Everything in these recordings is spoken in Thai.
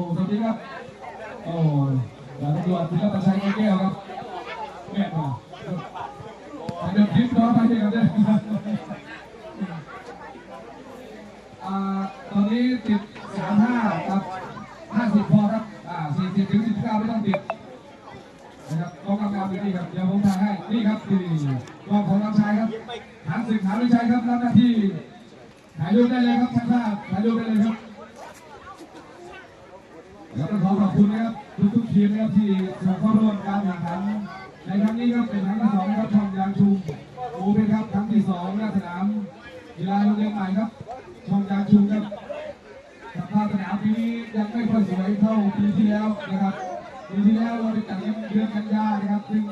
อ้สวัสดีครับ โอ้ดาบตำรวจธีรประชัยแก้วครับแม่มาไปเดินคลิปต่อไปเลยครับเนี่ยอ่าตอนนี้ติดสามห้าครับห้าสิบพอครับ อ่าสี่สิบถึงสิบเก้าไม่ต้องติดนะครับกองกำกับอยู่นี่ครับเดี๋ยวผมถ่ายให้ นี่ครับที่กองของน้ำชายครับหางศึกหาวิชัยครับรับหน้าที่ถ่ายรูปได้เลยครับ ท่าปีที่แล้วนะครับปีที่แล้วเราไปจัดเดือนกันยานะครับซึ่ง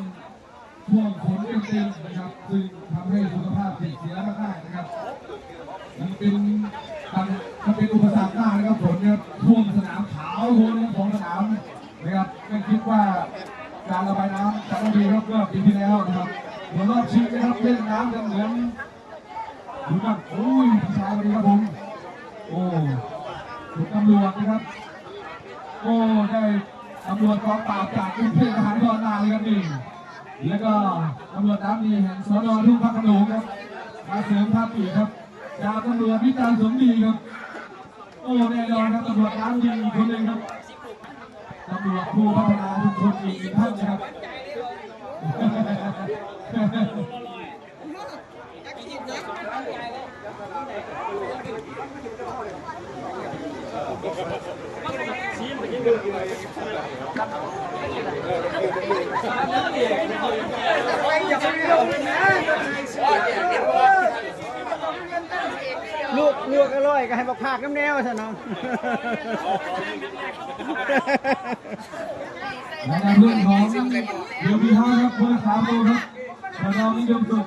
ช่วงฝนเต็มๆนะครับซึ่งทำให้สุขภาพเสียมากๆนะครับมันเป็นมันมันเป็นอุปสรรคมากนะครับฝนเนี่ยท่วมสนามขาวโพลนของสนามนะครับไม่คิดว่าการระบายน้ำจะต้องดีครับเมื่อปีที่แล้วนะครับหัวรอบชิงนะครับเล่นน้ำกันเหมือนดูกันโอ้ยพี่ชายวันนี้ครับผมโอ้ถูกตำรวจนะครับ ได้ตำรวจกองปราบจากกรุงเทพมหานครมาเลยครับนี่แล้วก็ตำรวจน้ำดีแห่งสนทุ่งพระโขนงครับมาเสริมทัพอีกครับดาวตำรวจพิจารณ์สมดีครับ โอ้แน่นอนครับตำรวจน้ำดีอีกคนหนึ่งครับตำรวจผู้พัฒนาชุมชนอีกท่านนะครับ ลูกลูกอร่อยก็ให้บักพากน้ำแนวซะน้องในนามเรื่องของเดี๋ยวพี่ห้าครับคนละสามโลครับพระรองนิยมสุข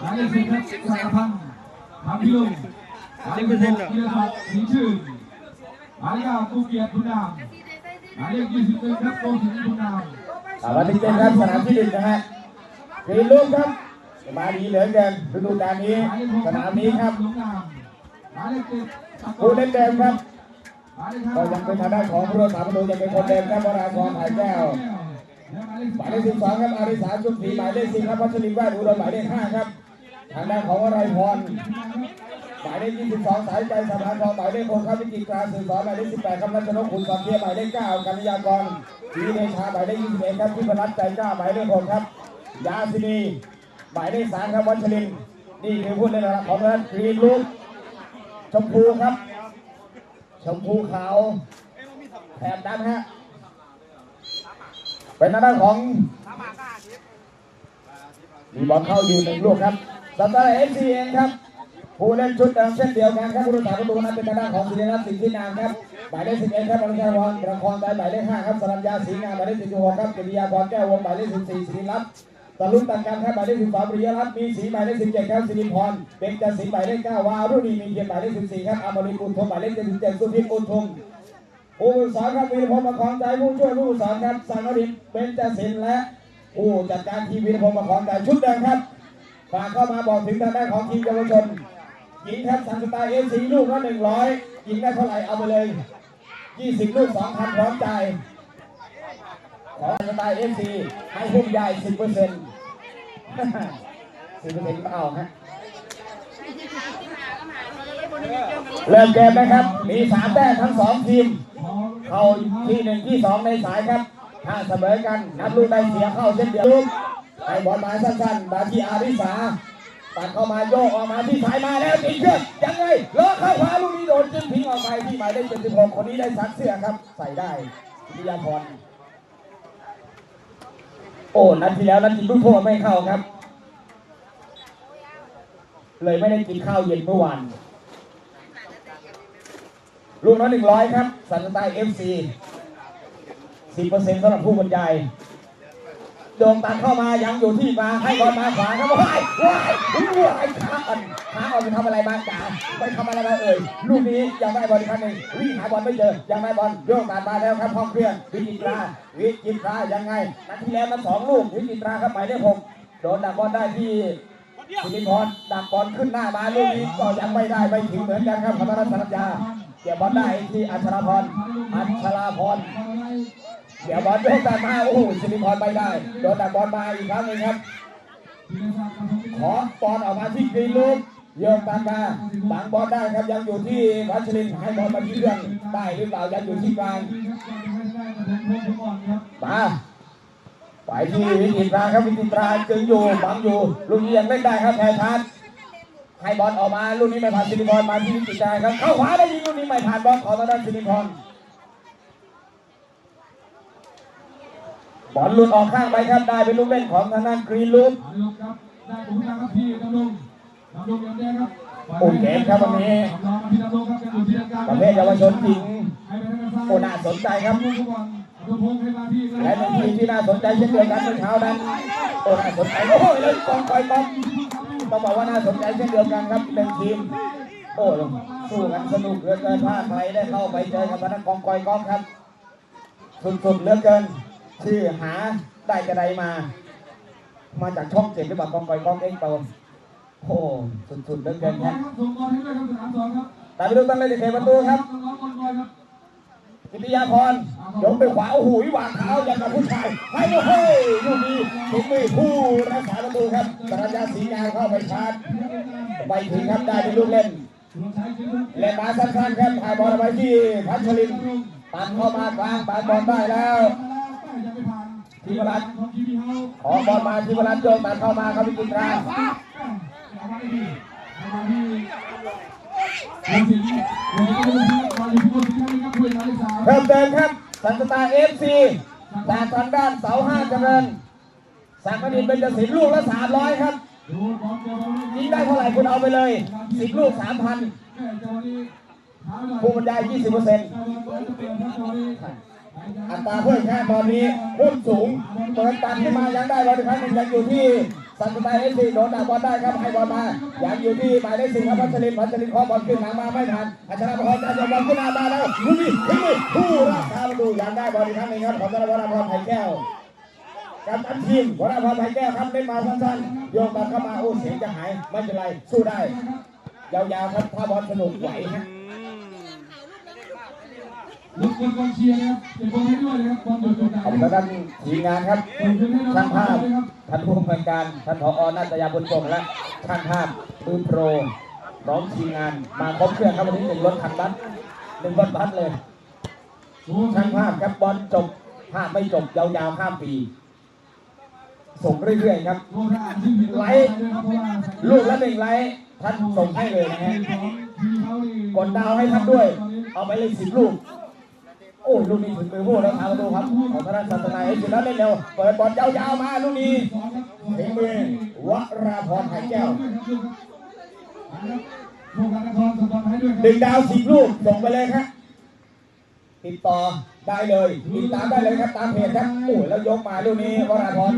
หมายเลขสิบครับสักพันธ์ทำพิลุงหมายเลขหกธีรศักดิ์ศรีชื่น หมายเลขเก้ากูเกียรติคุณนามหมายเลขยี่สิบเอ็ดครับโกศินทร์คุณนามอ่าวันที่เจ็ดครับสนามที่หนึ่งนะฮะกรีนลูกครับมาดีเหลือเกินฤดูกาลนี้หมายเลขหกสนามนี้ครับหลวงนามหมายเลขเจ็ดตะโกผู้เล่นเดิมครับหมายเลขก็ห้ายังเป็นทางด้านของผู้รักษาประตูยังเป็นคนเดิมครับวรากรถ่ายแก้วและหมายเลขหมายเลขสิบสองครับอาริสาชุมศรีหมายเลขสิบครับพัชรินทร์แวดอุดมหมายเลขห้าครับทางด้านของวรัยพร หมายเลขยี่สิบสองสายใจสมานทองหมายเลขหกครับวิจิตราสื่อสอนหมายเลขสิบแปดครับรัชนกขุนสอนเทียหมายเลขเก้ากัญญากรศรีเดชาหมายเลขยี่สิบเอ็ดครับที่พนัสใจกล้าหมายเลขหกครับยาสินีหมายเลขสามครับวัชรินนี่คือผู้เล่นของทางด้านกรีนลูกชมพูครับ ชมพูขาวแถบดำฮะเป็นทาด้านของมีบอลเข้าอยู่หนึ่งลูกครับสำหรับเอฟซีเองครับ ผู้เล่นชุดเดิมเช่นเดียวกันครับผู้รักษาประตูนั้นเป็นทางด้านของศิริรัตน์สิงห์ที่นามครับหมายเลขสิบเอ็ดครับอนุชาพรประคองใจหมายเลขห้าครับสรัญญาศรีงามหมายเลขสิบหกครับกิติยากรแก้ววงหมายเลขสิบสี่ศิริรัตน์ตะลุนตันกันครับหมายเลขสิบสองปริยรัตน์มีสีหมายเลขสิบเจ็ดครับสิริพรเป็นจันทร์ศรีหมายเลขเก้าวารุณีมีเพียรหมายเลขสิบสี่ครับอมรินทร์อุทมหมายเลขสิบเจ็ดสุพิมอุทมผู้ฝึกสอนครับวีรพงศ์ประคองใจผู้ช่วยผู้ฝึกสอนครับสังนรินทร์เบญจศิลป์และผู้จัดการทีมวีรพงศ์ประคองใจชุดเดิมครับฝากเข้ามาบอกถึงทางด้านของทีมเยาวชน หญิงครับสังสตล์เอซีลูกละหนึ่งร้อยหญิงได้เท่าไหร่เอาไปเลยยี่สิบลูกสองพันพร้อมใจของสไตล์เอซีให้พุ่มใหญ่สิบเปอร์เซ็นต์สิบเปอร์เซ็นต์เอาฮะเริ่มเกมนะครับ มีสามแต้มทั้งสองทีม เข้าที่หนึ่งที่สองในสายครับ ถ้าเสมอกันนับลูกได้เสียเข้าเช่นเดียวกันให้บอลมาสั้นๆมาทีอาริสา ปัดเข้ามาโยกออกมาที่สายมาแล้วติดเชือกยังไงเลาะเข้าขวาลูกนี้โดนจิ้มทิ้งออกไปที่หมายเลข76คนนี้ได้ซักเสื้อครับ ใส่ได้วิยาพรโอ้นัดที่แล้วนัดยิงลูกโทษไม่เข้าครับ เลยไม่ได้กินข้าวเย็นเมื่อวานลูกน้อยหนึ่งร้อยครับสันสไตล์เอฟซีสิบเปอร์เซ็นต์สำหรับผู้บรรยาย โด่งตัดเข้ามายังอยู่ที่มาให้บอลมาขวาครับว้ายว้ายว้ายขาอ่อนขาอ่อนไปทำอะไรมาจ๋าไปทำอะไรมาเอ่ยลูกนี้ยังได้บอลอีกครั้งหนึ่งวิ่งหาบอลไม่เจอยังได้บอลโยกตัดมาแล้วครับห้องเครื่องวิจิตราวิจิตรายังไงนัดที่แล้วมันสองลูกวิจิตราครับหมายเลขหกโดนดักบอลได้ที่สิริพรดักบอลขึ้นหน้ามาลูกนี้ก็ยังไม่ได้ไม่ถึงเหมือนกันครับขอบคุณสัญญาเกี่ยวบอลได้ที่อัชราพรอัชราพร เกี่ยวบอลโยกแต่มาโอ้โหสิริพรไปได้โดนแต่บอลมาอีกครั้งหนึงครับ ขอบอลออกมาที่กรีนลูกโยกตามมาบังบอลได้ครับยังอยู่ที่พัชรินให้บอลมาที่เรื่องได้หรือเปล่ายังอยู่ที่กลางมาไปที่วิจิตราครับวิจิตราจึงอยู่บังอยู่ลูกนี้ยังเล่นได้ครับแพรชาร์ให้บอลออกมาลูกนี้ไม่ผ่านสิริพรมาที่วิจิตราครับเข้าขวาได้ยิงลูกนี้ไม่ผ่านบอลของทางด้านสิริพร บอลหลุดออกข้างไปครับได้เป็นลูกเล่นของทางด้านกรีนลูกอาลูกครับได้ผมทางครับพี่ดำรงดำรงยังแดงครับโอ้เกมครับวันนี้ดำรงมาที่ดำรงครับยังอยู่ที่กลางประเภทเยาวชนหญิงให้ไปทางด้านซ้ายโอ้น่าสนใจครับดำรงก่อนดำรงให้มาที่และเป็นทีมที่น่าสนใจเช่นเดียวกันเมื่อเช้านั้นโอ้น่าสนใจโอ้ยแล้วกองคอยบอลต้องบอกว่าน่าสนใจเช่นเดียวกันครับเป็นทีมโอ้สู้กันสนุกเหลือเกินถ้าใครได้เข้าไปเจอกับพนักกองคอยกองครับสุดๆเหลือเกิน ชื่อหาได้กระไดมา มาจากช่องเจ็ดหรือเปล่ากองคอยกองเองเปล่าโอ้สุดๆเหลือเกินครับส่งบอลให้ด้วยครับสนามสองครับตามไปดูตั้งเลยเขตประตูครับน้องบอลบอลครับกิติยาพรยกไปขวาโอ้โหวางเท้าอย่างกับผู้ชายให้โอ้โหลูกนี้ถึงมือผู้รักษาประตูครับสรัญญาศรีงานเข้าไปชาร์จไปถึงครับได้เป็นลูกเล่นสุรชัยจึงเล่นมาสั้นๆครับถ่ายบอลเอาไปที่พัชรินทร์ตัดเข้ามากลางปานบอลได้แล้วยังไม่ผ่าน ทีมรัฐของทีวีเฮาขอบอลมาที่วรัตโยกตัดเข้ามาครับพิจิตราเอามาที่เอามาที่วงศิลป์วงศิลป์วงศิลป์มาที่วงศิลป์ครับคุยมาที่สามเพิ่มเติมครับสันตาเอฟซีจากทางด้านเสาห้าเจริญสังกดินเป็นจะสินลูกละสามร้อยครับยิงได้เท่าไหร่คุณเอาไปเลยสิบลูกสามพันแม่เจ้านี้ถามหน่อยผู้บรรยายยี่สิบเปอร์เซ็นต์ อัตราเพิ่มแค่ตอนนี้พุ่งสูงเปิดตัดขึ้นมายังได้บอลอีกครั้งหนึ่งยังอยู่ที่สันตาร์เอฟซีโดนดักบอลได้ครับให้บอลมายังอยู่ที่หมายเลขสี่ครับพัชรินพัชรินขอบอลขึ้นหลังมาไม่ทันอัชราพรจะบอลขึ้นมาแล้วลุยขึ้นผู้รักษาประตูยังได้บอลอีกครั้งหนึ่งครับของธนวัฒน์พรไผ่แก้วกับตันทีมวราพรไผ่แก้วครับเล่นมาสั้นๆโยกตัดเข้ามาโอ้เสียงจะหายไม่เป็นไรสู้ได้ยาวๆครับถ้าบอลสนุกไหวฮะ ลูกบอลกองเชียร์นะครับเก็บบอลให้ด้วยนะครับบอลอยู่ตรงไหนขอบคุณท่านทีมงานครับส่งคืนให้น้องช่างภาพเลยครับท่านผู้อำนวยการท่านผอนัตยาบุญส่งและช่างภาพมือโปรพร้อมทีมงานมาครบเครื่องครับวันนี้หนึ่งรถคันบัสหนึ่งรถบัสเลยช่างภาพครับบอลจบภาพไม่จบยาวๆข้ามปีส่งเรื่อยๆครับไลท์ลูกละหนึ่งไลท์ท่านส่งให้เลยนะฮะกดดาวให้ท่านด้วย เอาไปเลยสิบลูก โอ้ยลูกนี้ถึงมือผู้แล้วทางประตูครับของธนาศาสนาเอ็กซ์แล้วเล่นเร็วเปิดบอลยาวๆมาลูกนี้ถึงมือวราพรไข่แก้วโครงการนครสปอนให้ด้วยดึงดาวสิบลูกส่งไปเลยครับติดต่อได้เลยติดตามได้เลยครับตามเพจครับโอ้ยแล้วยกมาลูกนี้วราพร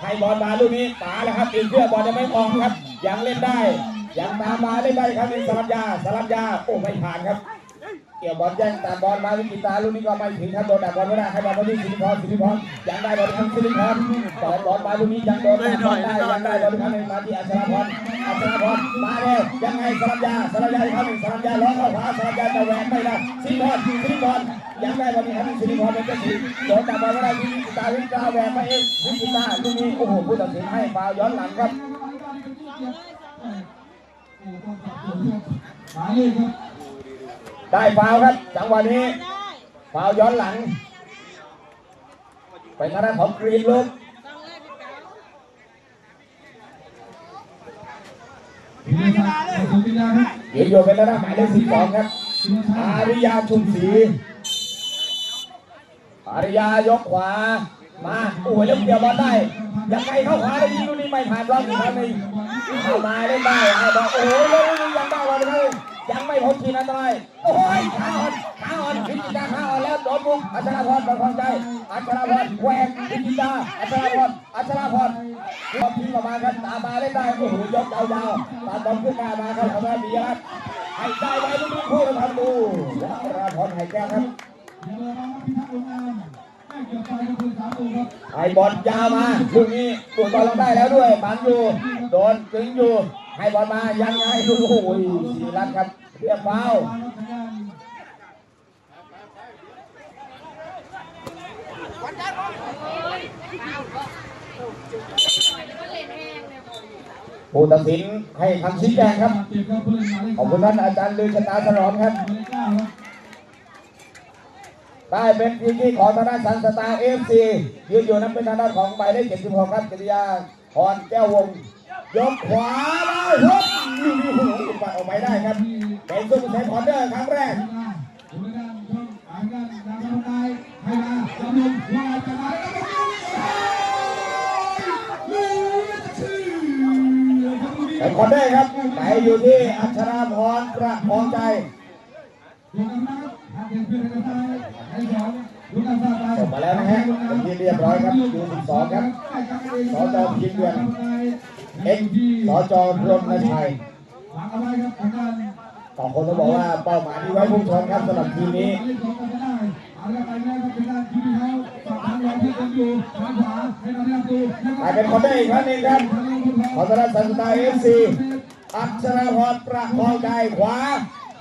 ให้บอลมาลูกนี้ป๋าแล้วครับตีเสื้อบอลยังไม่ออกครับ ยังเล่นได้ ยังตามมาเล่นได้ครับนี่สลับยาสลับยาโอ้ไม่ผ่านครับ กี่ยวบอลแย่งตามบอลมาวิกิตาลูกนี้ก็ไม่ถึงครับโดนดักบอลไม่ได้ให้บอลมาที่สิริพรสิริพรยังได้บอลทางสิริพรต่อบอลมาลูกนี้ยังโดนดักบอลได้ยังได้บอลครั้งหนึ่งมาที่อัชราพรอัชราพรมาแล้วยังไงสลับยาสลับยาอีกครั้งหนึ่งสลับยาล้อเข้าขวาสลับยาจะแหวนไม่ได้สิริพรสิริพรยังได้บอลอีกครั้งสิริพรเป็นเจ้าสีโดนดักบอลไม่ได้วิกิตาวิกิตาแหวนมาเองวิกิตาลูกนี้โอ้โหผู้ตัดสินให้ฟาวย้อนหลังครับหมายเลขครับ ได้ฟาวล์ครับ จังหวะนี้ฟาวล์ย้อนหลัง ไปทางด้านของกรีนลูกพิธีการสุพิยาครับเดี๋ยวโยนไปแล้วนะหมายเลขสิบสองครับสุรชัอายริยาชุมศรีอาริยายกขวา มาโอ้ยแล้วเกี่ยวบอลได้ ยังไงเข้าขวาได้ยิงลูกนี้ไม่ผ่านรอบอีกครั้งหนึ่งเข้ามาเล่นได้ไอ้บอลโอ้ย ไม่พ้นทีนั้นได้โอ้ยขาอ่อนขาอ่อนพิจิตาขาอ่อนแล้วโดนบุกอัชราพรประคองใจอัชราพรแหวกพิจิตาอัชราพรอัชราพรพอทีมออกมาครับตามมาเล่นได้โอ้โหยกยาวๆตามบอลขึ้นมามาครับของแม่บีรัตให้ได้ไว้ลูกคู่แล้วทำดูวราพรไห่แก้วครับดี๋ยวเราพรงงานแกี่ยวครับไอ้บอลยาวมาลูกนี้ตรวบอลลงได้แล้วด้วยบังอยู่ โดนกึงอยู่ ให้บอลมายังไงลูโอ้ยสีรัตน์ครับ เรียบเบาผู้ตัดสินให้คำชี้แจงครับ ขอบคุณท่านอาจารย์ลือชะตาถนอมครับ ได้เป็นทีที่ของทางด้านสันสตาเอฟซียืนอยู่นั้นเป็นทางด้านของใบได้เลข76ครับกิติยา พรแก้ววงยกขวาแล้วฮึบนี่นี่หัวปัดออกไปได้ครับเป็นซุปเปอร์เซฟคอร์เนอร์ครั้งแรกผู้เล่นด้านช่องอ่านด้านด้านทางใดให้มาจลงว่าจะมาแล้วก็ชื่อครับลูกนี้เป็นคอร์เนอร์ครับไปอยู่ที่อัชราพรประคองใจ ลงกันนะครับหากเป็นเพื่อนกันได้ให้สองลูกกันซาไปจบมาแล้วนะฮะเป็นที่เรียบร้อยครับดู12ครับสจพิมพ์เดือนเอ็กสจรณชัยหลังเอาไว้ครับทางด้านสองคนต้องบอกว่าเป้าหมายที่ไว้พุ่งชนครับสำหรับทีมนี้เล่นสองกันได้เอาละไปแล้วครับเป็นด้านทีมเขาฝั่งทางรองที่กันอยู่ทางขวาให้เราได้ประตูไปเป็นคอร์เนอร์อีกครั้งหนึงครับขอต้อนรับสันสไตล์เอฟซีอัชราพรประคองใจขวา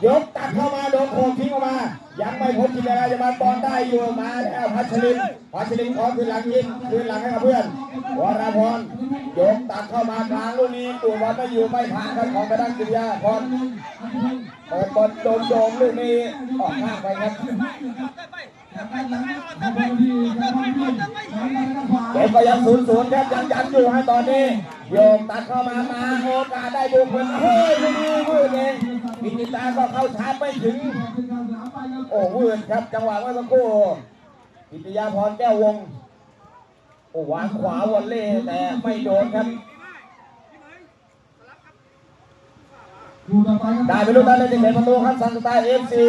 ยกตัดเข้ามาโดนโคมทิ้งออกมา ยังไม่พ้นจิตนาจะมาบอลได้อยู่มาแล้วพัชรินพัชรินขอคืนหลังยิงคืนหลังให้กับเพื่อนวราพรยกตัดเข้ามากลางลูกนี้ตัวบอลไม่อยู่ไม่ผ่านครับของกระดังกิริยาพรเปิดบอลโดนโดมลูกนี้ออกข้างไปครับเกมก็ยังศูนย์ศูนย์ครับยังยันอยู่ฮะตอนนี้โยงตัดเข้ามามาโอกาสได้บุกเหมือนเฮ้ยลูกนี้วืดเอง มินิตาก็เข้าชาร์จไม่ถึง โอ้เวืดครับ จังหวะเมื่อสักครู่พิทยาพรแก้ววง โอ้วางขวาวอลเล่แต่ไม่โดนครับ ได้ไปลูกนั้นเลยจะเห็นประตูครับซันสไตล์เอฟซี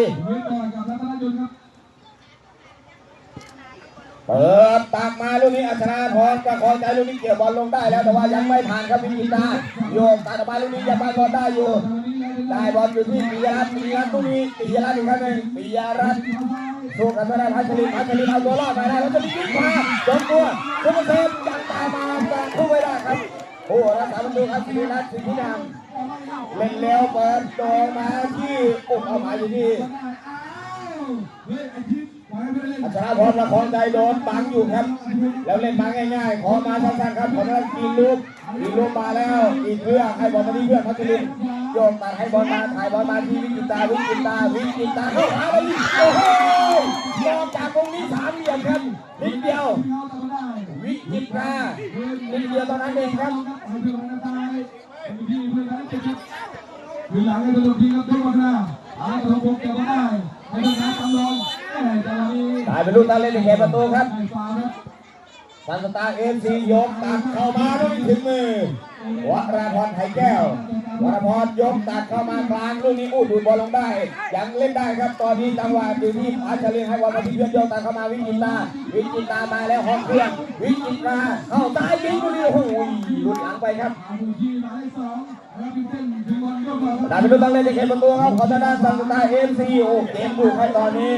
เปิดตามมาลูกนี้อัชราพรประคองใจลูกนี้เกี่ยวบอลลงได้แล้วแต่ว่ายังไม่ผ่านครับพิจิตาโยกตัดออกมาลูกนี้ยังมาบอลได้อยู่ได้บอลอยู่ที่ปิยรัตน์ปิยรัตน์ลูกนี้ปิยรัตน์อีกครั้งหนึ่งปิยรัตน์สู้กันไม่ได้พัชรินพัชรินเอาตัวรอดไปได้แล้วจะมียิงมาจนตัวซุปเซฟยังตามมาแต่คู่ไม่ได้ครับโอ้รักษาประตูครับปิยรัตน์สิทธินามเล่นเร็วเปิดโดนมาที่อุ้มเอาหมายอยู่ที่ อัชราพรประคองใจโดนบังอยู่ครับ แล้วเล่นมาง่ายๆ ขอมาสั้นๆครับขอมากินลูกกินลูกมาแล้วอีกเพื่อให้บอลมาที่เพื่อนพัชรินโยกตัดให้บอลมาถ่ายบอลมาที่วิจิตาวิจิตาวิจิตาเข้าหาเลยโอ้โหมองจากตรงนี้สามเหลี่ยมครับนิดเดียว วิจิตานิดเดียวตอนนั้นเองครับคือหลังให้ตัวทีครับทุกคนนะเอาตัวพกจะมาได้ให้ตัวนักตำรอง ต่จังหวะนี้ได้เป็นลูกตั้งเล่นในเขตประตูครับซันสตาร์เอ็มซียกตัดเข้ามาลูกนี้ถึงมือวราพรไทยแก้ววราพรยกตัดเข้ามากลางลูกนี้อู้ดูดบอลลงได้ ยังเล่นได้ครับตอนนี้จังหวะอยู่ที่อาชลินให้บอลมาที่เพื่อนโยกตัดเข้ามาวิจิตาวิจิตามาแล้วหองเครื่องวิจิตาเข้าซ้ายยิงลูกนี้โอ้โหหลุดหลังไปครับ น่ายเลขสองแล้วเป็นเส้นถึงบอลยกมาได้เป็นลูกตั้งเลยจะเขตประตูครับของทางด้านซันสตาเอ็มซีโอเกมบุกให้ตอนนี้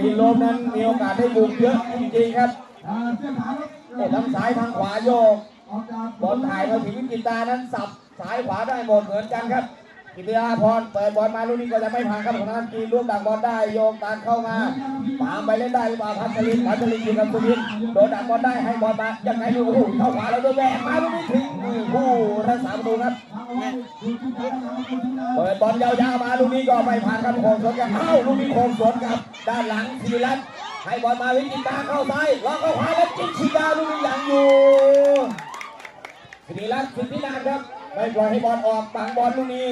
ทีมลมนั้นมีโอกาสได้บุกเยอะจริงๆครับเส้นขาครับโอ้ทั้งซ้ายทางขวาโยกออกจากบอลถ่ายมาถึงกิตานั้นสับซ้ายขวาได้หมดเหมือนกันครับ กิติยาพรเปิดบอลมาลูกนี้ก็จะไม่ผ่านครับของทางกีร่วมดักบอลได้โยกตาเข้ามาตามไปเล่นได้หรือเปล่าพัชรินพัชรินอยู่กับสุวินโดนดักบอลได้ให้บอลมายังไงลูกโอ้โหเข้าขวาแล้วด้วยแหวกมาลูกนี้ถึงผู้รักษาประตูครับเปิดบอลยาวๆมาลูกนี้ก็ไม่ผ่านครับโค้งสวนกันเอ้าลูกนี้โค้งสวนกับด้านหลังทีรัตให้บอลมาวิจิตาเข้าซ้ายล็อกเข้าขวาแล้วจิ้มชีดาลูกนี้ยังอยู่สิริรัตน์สิทธินานครับไม่ปล่อยให้บอลออกบังบอลลูกนี้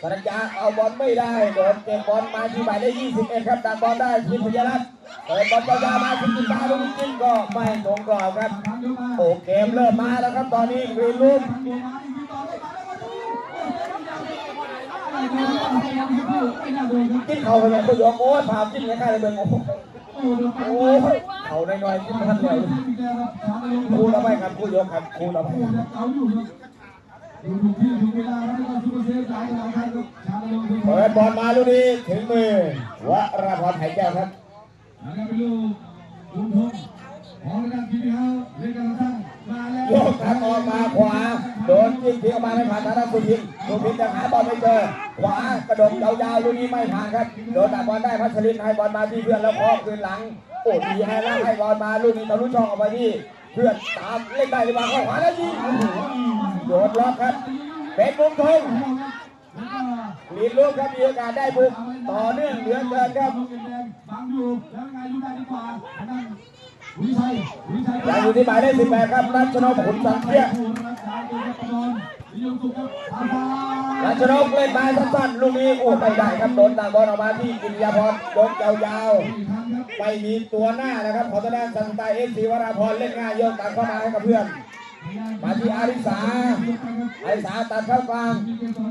สรัญญาเอาบอลไม่ได้โดนเก็บบอลมาที่หมายเลข21 ครับดักบอลได้ทิพยรัตน์เปิดบอลยาวๆมาทิพยาลูกจิ้มก็ไม่ตรงกรอบครับโอ้เกมเริ่มมาแล้วครับตอนนี้กรีนลูกกทีต่อได้มาแล้วมาดูไม่โดนไม่โดนไม่น่าโดนครับจิ้มเข่าไปเลยก็ยกโอ้ยพาจิ้มง่ายๆเลยเบิ่งโอ้โหโอ้ยเข่าน้อยๆจิ้มทันเลยคูณเอาไปครับคูณยกครับคูณเอาไป โอ้ยังเก่าอยู่ครับดูถูกที่ถูกเวลาแล้วก็ซูเปอร์เซฟจ่ายหลังให้ครับชาลงทุนเปิดบอลมาลูกนี้ถึงมือวราพรไผ่แก้วครับแล้วก็เป็นลูกลุงพงของด้านทีมเขาเล่นกันทั้งมาแล้วโยกทางออกมาขวาโดนยิงทิ้งออกมาไม่ผ่านทางด้านสุพินสุพินจะหาบอลไม่เจอขวากระดกยาวๆลูกนี้ไม่ผ่านครับโดนตัดบอลได้พัชรินให้บอลมาที่เพื่อนแล้วพอคืนหลังโอ้ดีให้แล้วให้บอลมาลูกนี้ตะลุช่องออกไปที่เพื่อนตามเล่นได้หรือเปล่าเข้าขวาแล้วยิง โหโดนล็อกครับเป็นมุมทงแล้วก็ลีดลูกครับมีโอกาสได้บุกต่อเนื่องเหลือเกินครับบังอยู่แล้วไงยุ่ได้ดีกว่าทางด้านวิชัยวิชัยอยู่ที่หมายเลข18ครับรัชนกขุนสังเทียรักษาตัวกับประดอนนิยมสุขครับอาภารัชนกเล่นมาสั้นๆลูกนี้โอ้ไม่ได้ครับโดนต่างบอลออกมาที่กิติยาพรยกยาวๆไม่มีตัวหน้านะครับขอต้อนรับสันตาเอฟซีวราพรเล่นง่ายโยกตัดเข้ามาให้กับเพื่อน มาที่อาริสาอาริสาตัดเข้ากลาง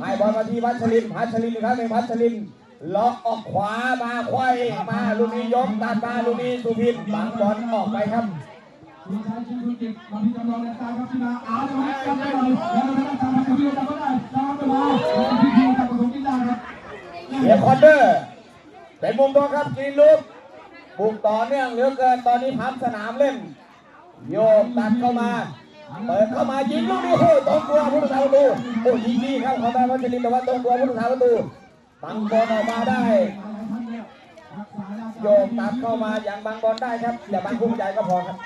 ให้บอลมาที่พัชรินพัชรินครั้งหนึ่งพัชรินล็อกออกขวามาควายมาลูกนี้ยกตัดมาลูกนี้สุพินบังบอลออกไปครับคุณชายชิงคุณกิจมาที่จำลองแรงตาครับที่มาอาร์ตมาจำได้เลยแล้วทางด้านทางมากับพี่จำก็ได้จำก็มาแล้วพี่พี่จำประสงค์กินได้ครับเสียคอนเดอร์เป็นมุมตรงครับกินลูกบุกต่อเนื่องเหลือเกินตอนนี้พับสนามเล่นโยกตัดเข้ามา เปิดเข้ามายิงลูกนี้โอ้ตรงตัวผู้รักษาประตูโอ้ยิงดีครับเขาได้พัชรินแต่ว่าตรงตัวผู้รักษาประตูบังบอลออกมาได้ โยกตัดเข้ามาอย่างบังบอลได้ครับอย่าบังคู่ใจก็พอครับ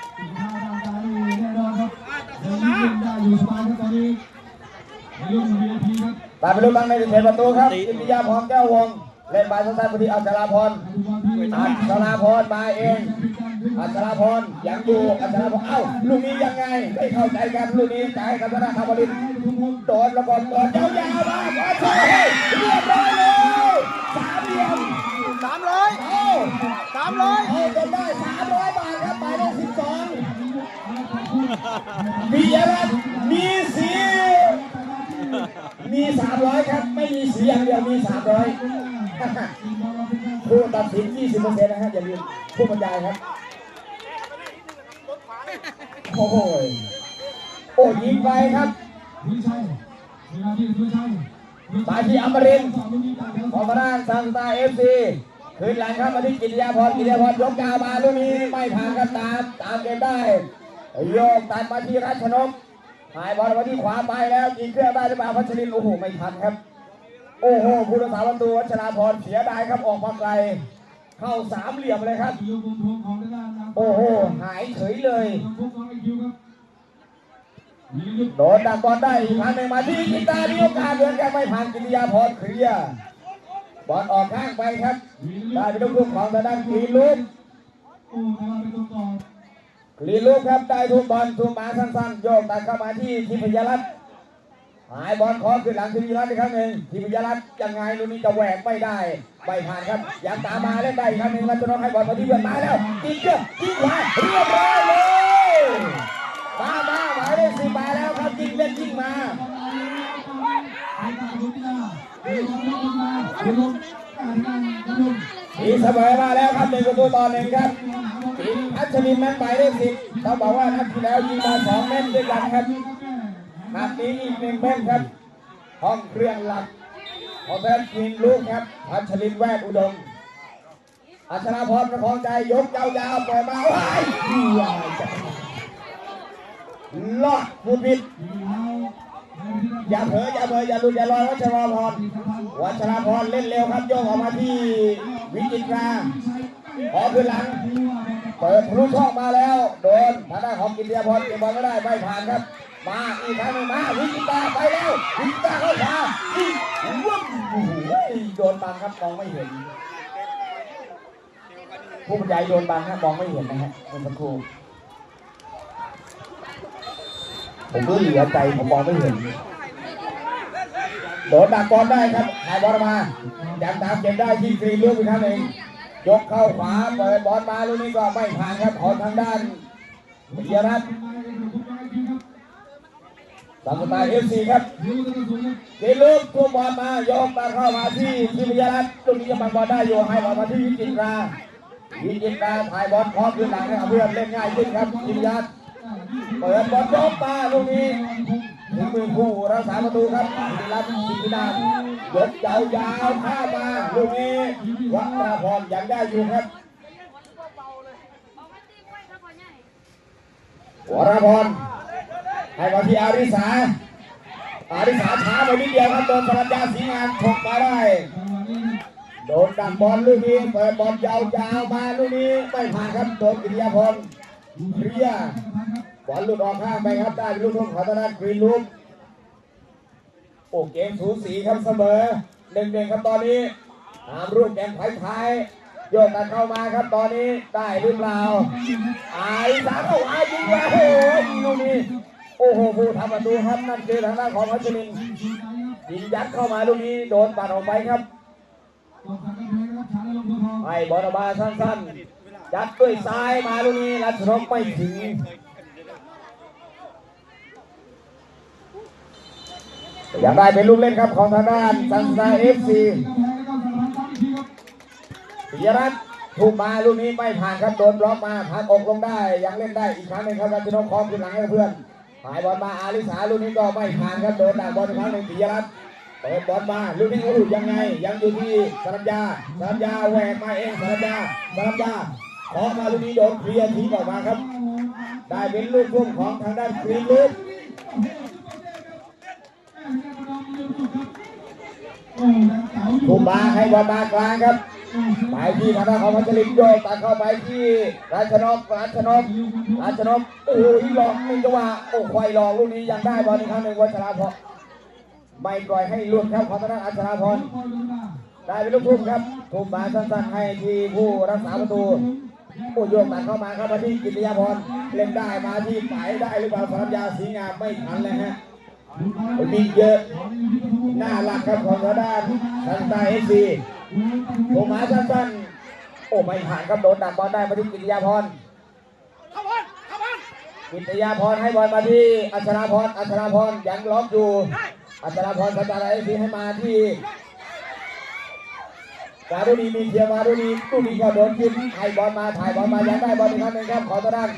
แน่นอนครับเดินยิงได้อยู่สบายครับตอนนี้ในรุ่น VIP ครับตาไปลุ้นบังในเขตประตูครับอินทิยาพรแก้ววง เล่นบายสั้นๆพอดีอัชราพรดูบอลที่อัชราพรมาเอง อัชราพรยังอยู่อัชราพรเอ้าลูกนี้ยังไงไม่เข้าใจกันลูกนี้จ่ายกับธนาคารบรินโดนแล้วก็โดนยาวๆมาขอโทษเรียบร้อยเลยสามเหลี่ยมสามร้อยเอาสามร้อยเอาจนได้สามร้อยบาทครับหมายเลขสิบสองมีอะไรมีสีมีสามร้อยครับ ไม่มีสีอย่างเดียวมีสามร้อยผู้ตัดสิน20เปอร์เซ็นต์นะฮะอย่าลืมผู้บรรยายครับ โอ้โหโอ้ยิงไปครับวิชัยเวลาที่วิชัยมาที่อมรินทร์สองลูกนี้ต่างกันขอมาด้านซันตาเอฟซีคืนหลังครับมาที่กิติยาพรกิติยาพรยกยาวมาลูกนี้ไม่ผ่านครับตามตามเกมได้โยกตัดมาที่รัชนกหายบอลมาที่ขวาไปแล้วยิงเครื่องได้หรือเปล่าพัชรินทร์โอ้โหไม่ทันครับ โอ้โหผู้รักษาประตูวัชราพรเสียดายครับออกมาไกล เข้าสามเหลี่ยมเลยครับอยู่บนทงของทางด้านนางโอ้โห หายเฉยเลย ทางพวกน้องไอคิวครับมีลึกโดนดักบอลได้อีกครั้งหนึ่งมาที่กิตามีโอกาสเหมือนกันไม่ผ่านกิติยาพรเคลียร์บอลออกข้างไปครับ มีลึกได้เป็นลูกลูกของทางด้านกรีนลูกโอ้แต่ว่าเป็นตัวต่อกรีนลูกครับได้ทุกบอลทุกมาสั้นๆ โยกตัดเข้ามาที่ทิพยรัตน์ หายบอลขอขึ้นหลังทิพยรัตอีกครั้งหนึ่งทิพยรัตน์ยังไงลูกนี้จะแหวกไม่ได้ไม่ผ่านครับยังตามมาเล่นได้อีกครั้งหนึ่งรัชนกให้บอลมาที่เพื่อนมาแล้วยิงเกือบยิงขวาเรียบร้อยเลยมามาหมายเลขสิบมาแล้วครับยิงเล่นยิงมาไอ้ตาลุกนะเดี๋ยวลงมาเดี๋ยวลงการงากระดุมทีเสมอมาแล้วครับหนึ่งประตูต่อหนึ่งครับทีมอัชรินทร์นั้นไปได้สิบต้องบอกว่านัดที่แล้วยิงมาสองเม็ดด้วยกันครับ นัดนี้อีกหนึ่งเม็ดครับ ห้องเครื่องหลักขอแทนทีมลูกครับอัชรินแวดอุดมอัชราพรประคองใจยกยาวๆปล่อยมาว้ายลอดมุดผิดอย่าเผลออย่าเผลออย่าหลุดอย่าลอยวัชราพรวัชราพรเล่นเร็วครับโยกออกมาที่วิจิตราขอขึ้นหลัง เปิดทะลุช่องมาแล้ว โดนทางด้านของกิติยาพรเก็บบอลไม่ได้ไม่ผ่านครับ มาอีกครั้งหนึ่งมาวิจิตาไปแล้ววิจิตาเข้าขวาอีกวุ้บโอ้โหโดนบังครับมองไม่เห็น ผู้บรรยายโดนบังครับมองไม่เห็นนะฮะเมื่อสักครูผมก็เหลือใจผมมองไม่เห็นโดนดักบอลได้ครับหายบอลมายังตามเก็บได้ที่กรีนลูกอีกครั้งหนึ่งยกเข้าขวาเปิดบอลมาลูกนี้ก็ไม่ผ่านครับของทางด้านปิยรัต น์สัมสไตล์เอฟซีครับกรีนลูกทุ่มบอลมายกมาเข้ามาที่ที่ปิยรัตน์ลูกนี้ยังบังบอลได้อยู่ให้บอลมาที่วิจิตราวิจิตราถ่ายบอลพร้อมขึ้นหลังให้เพื่อนเล่นง่ายขึ้นครับปิยรัตน์เปิดบอลยกมาลูกนี้ถึงมือผู้รักษาประตูครับศิรัตน์ศิรินามยกยาวๆข้ามาลูกนี้วัชรพรยังได้อยู่ครับวรพร ให้มาที่อาริสา อาริสาช้าไปนิดเดียวครับโดนสรัญญาสีงามฉกมาได้ โดนดักบอลลูกนี้เปิดบอลยาวๆมาลูกนี้ไม่ผ่านครับโดนกิติยาพรเรียบอลหลุดออกข้างไปครับได้ลูกทุ่งของธนาครีนลูกโอ้เกมสูสีครับเสมอหนึ่งหนึ่งครับตอนนี้ตามรูปแกมไทยๆโยกกันเข้ามาครับตอนนี้ได้หรือเปล่าอายสามเอาอายจริงแล้วโอ้ยลูกนี้ โอ้โหผู้ทำประตูครับนั่นคือทางด้านของพัชรินยิงยัดเข้ามาลูกนี้โดนปัดออกไปครับตกสังกำแพงนะครับองให้บอลออกมาสั้นๆ ยัดด้วยซ้ายมาลูกนี้รัชนกไม่ถึงอยากได้เป็นลูกเล่นครับของทางด้านซันซาเอฟซีกำแพงแล้วก็สารพัดซ้ำอีกทีครับปิยรัตน์ถูกมาลูกนี้ไม่ผ่านครับโดนบล็อกมาพักอกลงได้ ยังเล่นได้อีกครั้งหนึ่งครับรัชนกคล้องขึ้นหลังให้เพื่อน หายบอลมาอาลิสาลูกนี้ก็ไม่ผ่านครับโดนดักบอลครั้งหนึ่งปิยรัตน์เปิดบอลมาลูกนี้เขาหลุดยังไง ยังอยู่ที่สรัญญาสรัญญาแหวกมาเองสรัญญาสรัญญาขอมาลูกนี้โดนเคลียร์ทิ้งออกมาครับ ได้เป็นลูกทุ่งของทางด้านกรีลูกถูกมาให้บอลมากลางครับ ไปที่ทางด้านของพัชรินโยกตัดเข้าไปที่ราชนกราชนกราชนกโอ้โหหลอกหนึ่จังหวะโอ้ควายหลอกลูกนี้ยังได้บอลอีกครั้งหนึ่งวัชราพรไม่ปล่อยให้ลุดครับของทางด้านอัชราพรได้เป็นลูกทุ่งครับถูกมาสั้นๆให้ที่ผู้รักษาประตูผู้โยกตัดเข้ามาครับมาที่กิติยาพรเล่นได้มาที่ไปได้หรือเปล่าสรัญญาสีงามไม่ทันเลยฮะมีเยอะหน้าหลักครับของทางด้านทางใต้เอฟซี โผมมาสั้นๆโอ้ไม่ผ่านครับโดนดักบอลได้มาที่กิติยาพรกิติยาพรให้บอลมาที่อัชราพรอัชราพรยังล็อกอยู่อัชราพรสัญญาณไอซีให้มาที่วารุณีมีเทียมวารุณีตู้นี้ก็โดนขึ้นให้บอลมาถ่ายบอลมายังได้บอลอีกครั้งหนึ่งครับขอต้อนรับ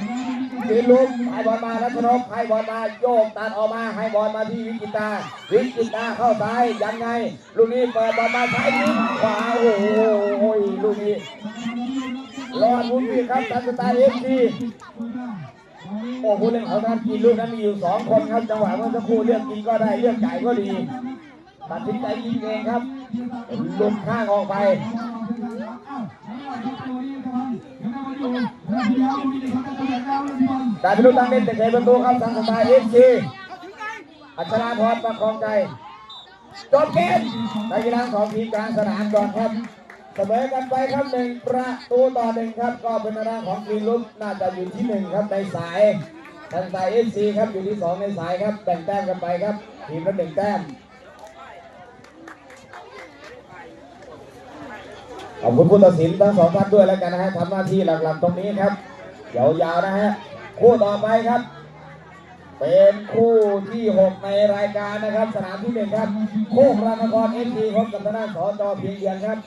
ยืนลุกให้บอลมารัชนกให้บอลมาโยกตัดออกมาให้บอลมาที่วิกิตาวิกิตาเข้าซ้ายยังไงลูกนี้เปิดบอลมาซ้ายิงขวาโอ้โหลูกนี้รอดบุญพี่ครับทันสตาร์เอฟซีโอ้ผู้เล่นของท่านกินลูกนั้นมีอยู่สองคนครับจังหวะเมื่อสักครู่เลือกกินก็ได้เลือกจ่ก็ดีตัดสินใจยิงเองครับลุดข้างออกไป ด้เป็นลูกตั้งเล่นแต่เกประตูครับทางสไตล์เอฟซีอัชราพรประคองใจจบเกมในกีฬาของทีมกลางสนามก่อนครับเสมอกันไปครับหนึ่งประตูต่อหนึ่งครับก็เป็นทางด้าของกรีนลุกน่าจะอยู่ที่หนึ่งครับในสายทางสายเอฟซีครับอยู่ที่สองในสายครับแบ่งแต้มกันไปครับทีมละหนึ่งแต้มขอบคุณผู้ตัดสินทั้งสองท่านด้วยแล้วกันนะฮะทำหน้าที่หลักๆตรงนี้ครับยาวๆนะฮะ คู่ต่อไปครับ เป็นคู่ที่ 6 ในรายการนะครับ สนามที่หนึ่งครับโคกรานครเอฟซีพบกับทางด้านสอจอเพียงเยือนครับ